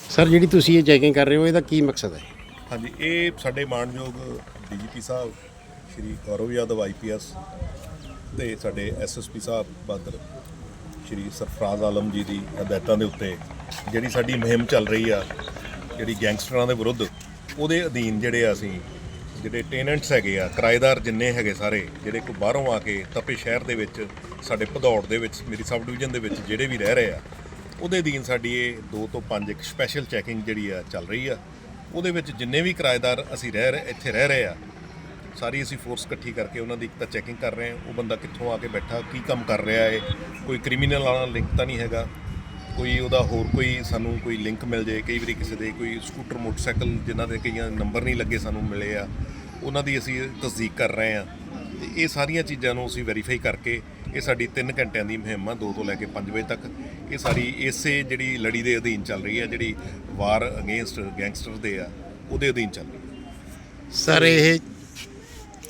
Sir, ਜਿਹੜੀ ਤੁਸੀਂ ਇਹ ਚੈਕਿੰਗ ਕਰ ਰਹੇ ਹੋ, ਇਹਦਾ ਕੀ ਮਕਸਦ ਹੈ? ਹਾਂਜੀ, ਇਹ ਸਾਡੇ ਮਾਣਯੋਗ ਡੀਜੀਪੀ ਸਾਹਿਬ, ਸ਼੍ਰੀ ਗੌਰਵ ਯਾਦਵ ਆਈਪੀਐਸ ਤੇ ਸਾਡੇ ਐਸਐਸਪੀ ਸਾਹਿਬ ਬਾਦਰ ਸ਼੍ਰੀ ਸਰਫਰਾਜ਼ ਆਲਮ ਜੀ ਦੀ ਹਦਾਇਤਾਂ ਦੇ ਉੱਤੇ ਜਿਹੜੀ ਸਾਡੀ ਮੁਹਿੰਮ ਚੱਲ ਰਹੀ ਆ, ਜਿਹੜੀ ਗੈਂਗਸਟਰਾਂ ਦੇ ਵਿਰੁੱਧ, ਉਹਦੇ ਅਧੀਨ ਜਿਹੜੇ ਆ ਅਸੀਂ, ਜਿਹੜੇ ਟੈਨੈਂਟਸ ਹੈਗੇ ਆ, ਕਿਰਾਏਦਾਰ ਜਿੰਨੇ ਹੈਗੇ ਸਾਰੇ, ਜਿਹੜੇ ਕੋ ਬਾਹਰੋਂ ਆ ਕੇ ਤਪੇ ਸ਼ਹਿਰ ਦੇ ਵਿੱਚ, ਸਾਡੇ ਭਦੌੜ ਦੇ ਵਿੱਚ, ਮੇਰੀ ਸਬ ਡਿਵੀਜ਼ਨ ਦੇ ਵਿੱਚ ਜਿਹੜੇ ਵੀ ਰਹਿ ਰਹੇ ਆ ਉਹਦੇ ਅਧੀਨ ਸਾਡੀ ਇਹ 2 ਤੋਂ 5 ਇੱਕ ਸਪੈਸ਼ਲ ਚੈਕਿੰਗ ਜਿਹੜੀ ਆ ਚੱਲ ਰਹੀ ਆ, ਉਹਦੇ ਵਿੱਚ ਜਿੰਨੇ ਵੀ ਕਿਰਾਏਦਾਰ ਅਸੀਂ ਰਹਿ ਰਹੇ, ਇੱਥੇ ਰਹਿ ਰਹੇ ਆ, ਸਾਰੀ ਅਸੀਂ ਫੋਰਸ ਇਕੱਠੀ ਕਰਕੇ ਉਹਨਾਂ ਦੀ ਇੱਕ ਤਾਂ ਚੈਕਿੰਗ ਕਰ ਰਹੇ ਹਾਂ, ਉਹ ਬੰਦਾ ਕਿੱਥੋਂ ਆ ਕੇ ਬੈਠਾ, ਕੀ ਕੰਮ ਕਰ ਰਿਹਾ ਹੈ ਕੋਈ ਕ੍ਰਿਮੀਨਲ ਨਾਲ ਲਿੰਕ ਤਾਂ ਨਹੀਂ ਹੈਗਾ, ਕੋਈ ਉਹਦਾ ਹੋਰ ਕੋਈ ਸਾਨੂੰ ਕੋਈ ਲਿੰਕ ਮਿਲ ਜੇ ਕਈ ਵਾਰੀ ਕਿਸੇ ਦੇ ਕੋਈ ਸਕੂਟਰ ਮੋਟਰਸਾਈਕਲ ਜਿਨ੍ਹਾਂ ਦੇ ਕਈਆਂ ਨੰਬਰ ਨਹੀਂ ਲੱਗੇ ਸਾਨੂੰ ਮਿਲੇ ਆ, ਉਹਨਾਂ ਦੀ ਅਸੀਂ ਤਸਦੀਕ ਕਰ ਰਹੇ ਆ ਤੇ ਇਹ ਸਾਰੀਆਂ ਚੀਜ਼ਾਂ ਨੂੰ ਅਸੀਂ ਵੈਰੀਫਾਈ ਕਰਕੇ ਇਹ ਸਾਡੀ 3 ਘੰਟਿਆਂ ਦੀ ਮੁਹਿੰਮ ਆ 2 ਤੋਂ ਲੈ ਕੇ 5 ਵਜੇ ਤੱਕ। ਇਹ ਸਾਰੀ ਇਸੇ ਜਿਹੜੀ ਲੜੀ ਦੇ ਅਧੀਨ ਚੱਲ ਰਹੀ ਹੈ ਜਿਹੜੀ ਵਾਰ ਅਗੇਂਸਟ ਗੈਂਗਸਟਰ ਦੇ ਆ ਉਹਦੇ ਅਧੀਨ ਚੱਲ ਰਹੀ ਹੈ। ਸਰ ਇਹ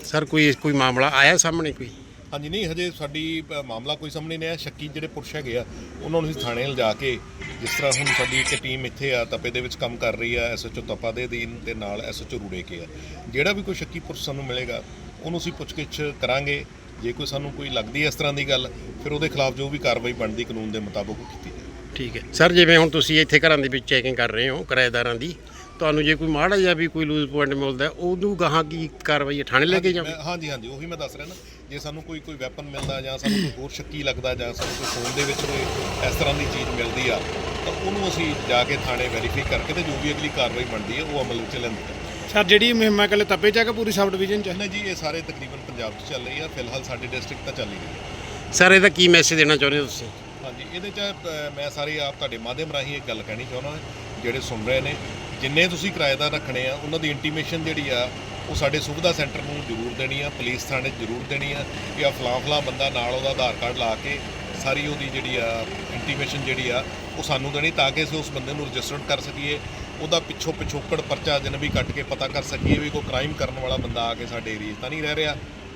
ਸਰ ਕੋਈ ਕੋਈ ਮਾਮਲਾ ਆਇਆ ਸਾਹਮਣੇ ਕੋਈ? ਹਾਂਜੀ ਨਹੀਂ ਹਜੇ ਸਾਡੀ ਮਾਮਲਾ ਕੋਈ ਸਾਹਮਣੇ ਨਹੀਂ ਆਇਆ। ਸ਼ੱਕੀ ਜਿਹੜੇ ਪੁਰਸ਼ ਹੈਗੇ ਆ ਉਹਨਾਂ ਨੂੰ ਅਸੀਂ ਥਾਣੇ ਲਿਜਾ ਕੇ ਜਿਸ ਤਰ੍ਹਾਂ ਹੁਣ ਸਾਡੀ ਇੱਕ ਟੀਮ ਇੱਥੇ ਆ ਤਪੇ ਦੇ ਵਿੱਚ ਕੰਮ ਕਰ ਰਹੀ ਆ ਐਸਐਚਓ ਤਪਾ ਦੇ ਅਧੀਨ ਤੇ ਨਾਲ ਐਸਐਚਓ ਰੂੜੇ ਕੇ ਆ। ਜਿਹੜਾ ਵੀ ਕੋਈ ਸ਼ੱਕੀ ਪੁਰਸ਼ ਸਾਨੂੰ ਮਿਲੇਗਾ ਉਹਨੂੰ ਅਸੀਂ ਪੁੱਛਗਿੱਛ ਕਰਾਂਗੇ। ਜੇ ਕੋਈ ਸਾਨੂੰ ਕੋਈ ਲੱਗਦੀ ਹੈ ਇਸ ਤਰ੍ਹਾਂ ਦੀ ਗੱਲ ਫਿਰ ਉਹਦੇ ਖਿਲਾਫ ਜੋ ਵੀ ਕਾਰਵਾਈ ਬਣਦੀ ਕਾਨੂੰਨ ਦੇ ਮੁਤਾਬਕ ਉਹ ਕੀਤੀ ਜਾਏ। ਠੀਕ ਹੈ। ਸਰ ਜਿਵੇਂ ਹੁਣ ਤੁਸੀਂ ਇੱਥੇ ਘਰਾਂ ਦੇ ਵਿੱਚ ਚੈਕਿੰਗ ਕਰ ਰਹੇ ਹੋ ਕਿਰਾਏਦਾਰਾਂ ਦੀ ਤੁਹਾਨੂੰ ਜੇ ਕੋਈ ਮਾੜਾ ਜਿਹਾ ਵੀ ਕੋਈ ਲੂਜ਼ ਪੁਆਇੰਟ ਮਿਲਦਾ ਉਦੋਂ ਗਾਹਾਂ ਕੀ ਕਾਰਵਾਈ ਹੈ? ਥਾਣੇ ਲੈ ਕੇ ਜਾਓ? ਮੈਂ- ਹਾਂਜੀ ਹਾਂਜੀ ਉਹੀ ਮੈਂ ਦੱਸ ਰਿਹਾ ਨਾ। ਜੇ ਸਾਨੂੰ ਕੋਈ ਕੋਈ ਵੈਪਨ ਮਿਲਦਾ ਜਾਂ ਸਾਨੂੰ ਕੋਈ ਹੋਰ ਸ਼ੱਕੀ ਲੱਗਦਾ ਜਾਂ ਸਾਨੂੰ ਕੋਈ ਫੋਨ ਦੇ ਵਿੱਚ ਕੋਈ ਇਸ ਤਰ੍ਹਾਂ ਦੀ ਚੀਜ਼ ਮਿਲਦੀ ਆ ਤਾਂ ਉਹਨੂੰ ਅਸੀਂ ਜਾ ਕੇ ਥਾਣੇ ਵੈਰੀਫਾਈ ਕਰਕੇ ਤੇ ਜੋ ਵੀ ਅਗਲੀ ਕਾਰਵਾਈ ਬਣਦੀ ਹੈ ਉਹ ਅਮਲ ਵਿੱਚ ਲੈਂਦੇ ਹਾਂ ਸਰ ਜਿਹੜੀ ਮੁਹਿੰਮ ਹੈ ਕੱਲੇ ਤਪੇ ਚ ਹੈ ਕਿ ਪੂਰੀ ਸਬ ਡਿਵੀਜ਼ਨ ਚ ਹੈ? ਨਹੀਂ ਜੀ ਇਹ ਸਾਰੇ ਤਕਰੀਬਨ ਪੰਜਾਬ 'ਚ ਚੱਲ ਰਹੀ ਆ। ਫਿਲਹਾਲ ਸਾਡੇ ਡਿਸਟ੍ਰਿਕਟ ਤਾਂ ਚੱਲ ਹੀ ਰਹੀ ਹੈ ਸਰ ਇਹਦਾ ਕੀ ਮੈਸੇਜ ਦੇਣਾ ਚਾਹੁੰਦੇ ਹੋ ਤੁਸੀਂ? ਹਾਂਜੀ ਇਹਦੇ 'ਚ ਅ, ਮੈਂ ਸਾਰੇ ਆਪ ਤੁਹਾਡੇ ਮਾਧਿਅਮ ਰਾਹੀਂ ਇੱਕ ਗੱਲ ਕਹਿਣੀ ਚਾਹੁੰਦਾ ਜਿਹੜੇ ਸੁਣ ਰਹੇ ਨੇ ਜਿੰਨੇ ਤੁਸੀਂ ਕਿਰਾਏਦਾਰ ਰੱਖਣੇ ਆ ਉਹਨਾਂ ਦੀ ਇੰਟੀਮੇਸ਼ਨ ਜਿਹੜੀ ਆ ਉਹ ਸਾਡੇ ਸੁਵਿਧਾ ਸੈਂਟਰ ਨੂੰ ਜ਼ਰੂਰ ਦੇਣੀ ਆ ਪੁਲਿਸ ਥਾਣੇ 'ਚ ਜ਼ਰੂਰ ਦੇਣੀ ਆ ਕਿ ਆ ਫਲਾਂ ਫਲਾਂ ਬੰਦਾ ਨਾਲ ਉਹਦਾ ਆਧਾਰ ਕਾਰਡ ਲਾ ਕੇ ਸਾਰੀ ਉਹਦੀ ਜਿਹੜੀ ਆ ਇੰਟੀਮੇਸ਼ਨ ਜਿਹੜੀ ਆ ਉਹ ਸਾਨੂੰ ਦੇਣੀ ਤਾਂ ਕਿ ਅਸੀਂ ਉਸ ਬੰਦੇ ਨੂੰ ਰਜਿਸਟਰਡ ਕਰ ਸਕੀਏ। ਉਹਦਾ ਪਿੱਛੋਂ ਪਿਛੋਕੜ ਪਰਚਾ ਜਨ ਵੀ ਕੱਟ ਕੇ ਪਤਾ ਕਰ ਸਕੀਏ ਵੀ ਕੋਈ ਕ੍ਰਾਈਮ ਕਰਨ ਵਾਲਾ ਬੰਦਾ ਆ ਕੇ ਸਾਡੇ ਏਰੀਆ 'ਚ ਤਾਂ ਨਹੀਂ ਰਹਿ ਰਿਹਾ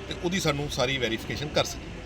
ਤੇ ਉਹਦੀ ਸਾਨੂੰ ਸਾਰੀ ਵੈਰੀਫਿਕੇਸ਼ਨ ਕਰ ਸਕੀਏ।